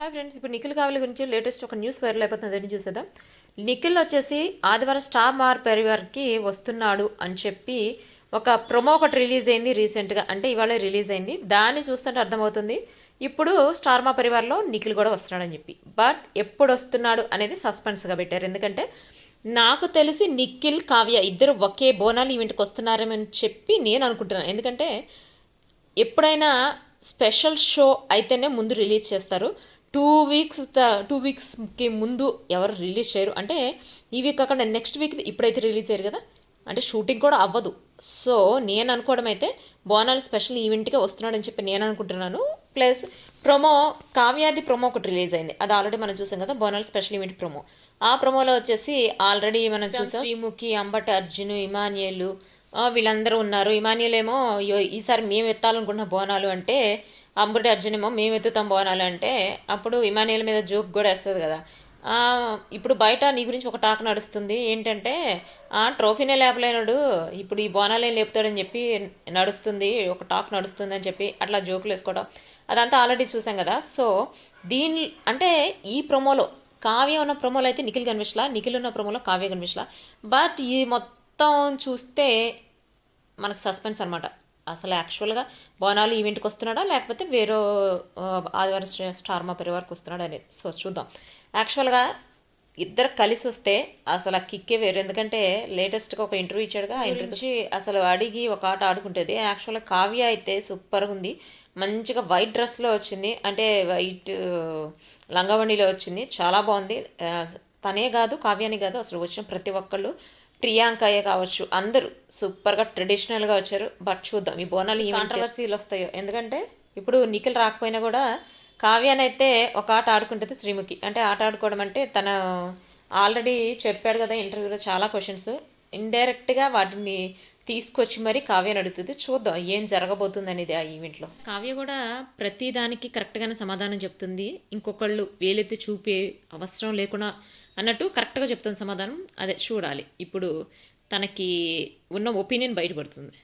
Hi friends ఇప్పుడు నిఖిల్ కావలి గురించి latest ఒక న్యూస్ వైరల్ అయిపోతుంది అని చూసేద్దాం. నిఖిల్ వచ్చేసి ఆదివారం స్టార్ మార్ పరివార్కి వస్తున్నాడు అని చెప్పి ఒక ప్రొమో ఒకటి రిలీజ్ అయింది రీసెంట్గా అంటే ఇవాళ రిలీజ్ అయింది. దాన్ని చూస్తుంటే అర్థమవుతుంది ఇప్పుడు స్టార్ మా పరివార్లో నిఖిల్ కూడా వస్తున్నాడని చెప్పి. బట్ ఎప్పుడు వస్తున్నాడు అనేది సస్పెన్స్గా పెట్టారు. ఎందుకంటే నాకు తెలిసి నిఖిల్ కావ్య ఇద్దరు ఒకే బోనాలు ఈవెంట్కి వస్తున్నారని చెప్పి నేను అనుకుంటున్నాను. ఎందుకంటే ఎప్పుడైనా స్పెషల్ షో అయితేనే ముందు రిలీజ్ చేస్తారు. టూ వీక్స్ టూ వీక్స్కి ముందు ఎవరు రిలీజ్ చేయరు. అంటే ఈ వీక్ కాకుండా నెక్స్ట్ వీక్ ఇప్పుడైతే రిలీజ్ అయ్యారు కదా. అంటే షూటింగ్ కూడా అవ్వదు. సో నేను అనుకోవడం అయితే బోనాలు స్పెషల్ ఈవెంట్గా వస్తున్నాడని చెప్పి నేను అనుకుంటున్నాను. ప్లస్ ప్రొమో కావ్యాది ప్రొమో ఒకటి రిలీజ్ అయింది. అది ఆల్రెడీ మనం చూసాం కదా బోనాలు స్పెషల్ ఈవెంట్ ప్రొమో. ఆ ప్రొమోలో వచ్చేసి ఆల్రెడీ మనం చూసాం. శ్రీముఖి అంబటి అర్జున్ ఇమానియలు ఆ, వీళ్ళందరూ ఉన్నారు. ఇమానియల్ ఏమో "అయ్యో, ఈసారి మేము ఎత్తాలనుకున్న బోనాలు అంటే అంబటి అర్జునేమో మేము ఎత్తుతాం బోనాలు అంటే అప్పుడు ఇమానియల్ మీద జోక్ కూడా వేస్తుంది కదా. ఇప్పుడు బయట నీ గురించి ఒక టాక్ నడుస్తుంది. ఏంటంటే ఆ ట్రోఫీనే లేపలేనాడు ఇప్పుడు ఈ బోనాలే లేపుతాడని చెప్పి నడుస్తుంది ఒక టాక్ నడుస్తుంది అని చెప్పి అట్లా జోకులు వేసుకోవడం. అదంతా ఆల్రెడీ చూసాం కదా. సో దీని అంటే ఈ ప్రొమోలో కావ్య ఉన్న ప్రొమోలో అయితే నిఖిల్ కనిపించలా నిఖిల్ ఉన్న ప్రొమోలో కావ్య కనిపించలా బట్ ఈ మొత్తం చూస్తే మనకు సస్పెన్స్ అనమాట అసలు యాక్చువల్గా బోనాలు ఈవెంట్కి వస్తున్నాడా? లేకపోతే వేరే ఆదివారం స్ట- స్టార్ మా పరివార్కి వస్తున్నాడా అనేది? సో చూద్దాం. యాక్చువల్గా ఇద్దరు కలిసి వస్తే అసలు ఆ కిక్కే వేరు. ఎందుకంటే లేటెస్ట్గా ఒక ఇంటర్వ్యూ ఇచ్చాడుగా ఆ ఇంటర్వ్యూ నుంచి అసలు అడిగి ఒక ఆట ఆడుకుంటుంది. యాక్చువల్గా కావ్య అయితే సూపర్గా ఉంది. మంచిగా వైట్ డ్రెస్లో వచ్చింది. అంటే వైట్ లంగావణిలో వచ్చింది. చాలా బాగుంది. తనే కాదు కావ్యాని కాదు. అసలు వచ్చిన ప్రతి ఒక్కళ్ళు ప్రియాంకయ్య కావచ్చు అందరూ సూపర్గా ట్రెడిషనల్గా వచ్చారు. బట్ చూద్దాం ఈ బోనాలు ఈ కాంట్రవర్సీలు వస్తాయో? ఎందుకంటే ఇప్పుడు నిఖిల్ రాకపోయినా కూడా కావ్యాని అయితే ఒక ఆట ఆడుకుంటుంది శ్రీముఖి. అంటే ఆట ఆడుకోవడం అంటే తన ఆల్రెడీ చెప్పాడు కదా ఇంటర్వ్యూలో చాలా క్వశ్చన్స్ ఇండైరెక్ట్గా వాటిని తీసుకొచ్చి మరి కావ్యని అడుగుతుంది. చూద్దాం ఏం జరగబోతుంది అనేది ఆ ఈవెంట్లో. కావ్య కూడా ప్రతి దానికి కరెక్ట్గానే సమాధానం చెప్తుంది. ఇంకొకళ్ళు వేలెత్తి చూపే అవసరం లేకుండా అన్నట్టు కరెక్ట్గా చెప్తుంది సమాధానం. అదే చూడాలి. ఇప్పుడు తనకి ఉన్న ఒపీనియన్ బయటపడుతుంది.